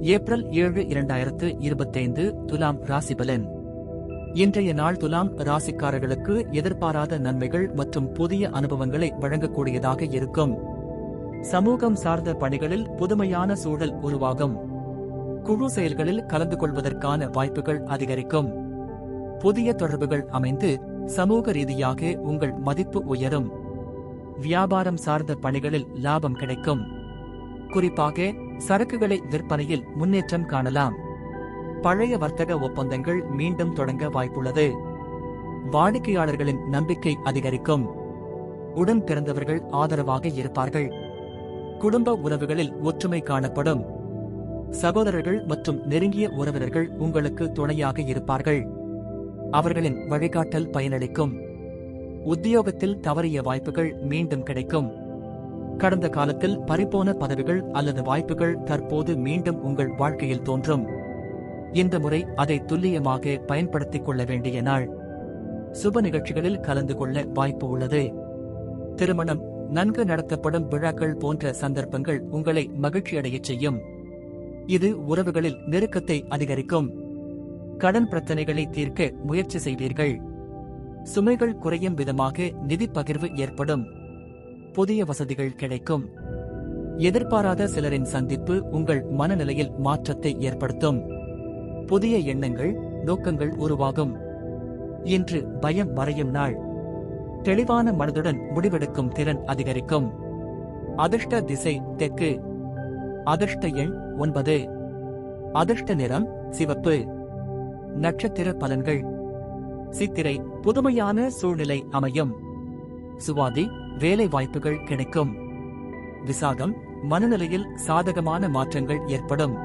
April ஏழு இரண்டாயிரத்து இருபத்தைந்து துலாம் ராசிபலன். இன்றைய நாள் துலாம் ராசிக்காரர்களுக்கு எதிர்பாராத நன்மைகள் மற்றும் புதிய அனுபவங்களை வழங்கக்கூடியதாக இருக்கும். சமூகம் சார்ந்த பணிகளில் புதுமையான சூழல் உருவாகும். குழு செயல்களில் கலந்து கொள்வதற்கான வாய்ப்புகள் அதிகரிக்கும். புதிய தொடர்புகள் அமைந்து சமூக ரீதியாக உங்கள் மதிப்பு உயரும். வியாபாரம் சார்ந்த பணிகளில் லாபம் கிடைக்கும். குறிப்பாக சரக்குகளை விற்பனையில் முன்னேற்றம் காணலாம். பழைய வர்த்தக ஒப்பந்தங்கள் மீண்டும் தொடங்க வாய்ப்புள்ளது. வாடிக்கையாளர்களின் நம்பிக்கை அதிகரிக்கும். உடன் பிறந்தவர்கள் ஆதரவாக இருப்பார்கள். குடும்ப உறவுகளில் ஒற்றுமை காணப்படும். சகோதரர்கள் மற்றும் நெருங்கிய உறவினர்கள் உங்களுக்கு துணையாக இருப்பார்கள். அவர்களின் வழிகாட்டல் பயனளிக்கும். உத்தியோகத்தில் தவறிய வாய்ப்புகள் மீண்டும் கிடைக்கும். கடந்த காலத்தில் பறிப்போன பதவிகள் அல்லது வாய்ப்புகள் தற்போது மீண்டும் உங்கள் வாழ்க்கையில் தோன்றும். இந்த முறை அதை துல்லியமாக பயன்படுத்திக் கொள்ள வேண்டிய நாள். சுப நிகழ்ச்சிகளில் கலந்து கொள்ள வாய்ப்பு உள்ளது. திருமணம் நன்கு நடத்தப்படும் விழாக்கள் போன்ற சந்தர்ப்பங்கள் உங்களை மகிழ்ச்சியடையச் செய்யும். இது உறவுகளில் நெருக்கத்தை அதிகரிக்கும். கடன் பிரச்சனைகளை தீர்க்க முயற்சி செய்வீர்கள். சுமைகள் குறையும் விதமாக நிதி பகிர்வு ஏற்படும். புதிய வசதிகள் கிடைக்கும். எதிர்பாராத சிலரின் சந்திப்பு உங்கள் மனநிலையில் மாற்றத்தை ஏற்படுத்தும். புதிய எண்ணங்கள் நோக்கங்கள் உருவாகும். இன்று பயம் மறையும் நாள். தெளிவான மனதுடன் முடிவெடுக்கும் திறன் அதிகரிக்கும். அதிர்ஷ்ட திசை தெற்கு. அதிர்ஷ்ட எண் ஒன்பது. அதிர்ஷ்ட நிறம் சிவப்பு. நட்சத்திர பலன்கள். சித்திரை புதுமையான சூழ்நிலை அமையும். சுவாதி வேலை வாய்ப்புகள் கிடைக்கும். விசாகம் மனநிலையில் சாதகமான மாற்றங்கள் ஏற்படும்.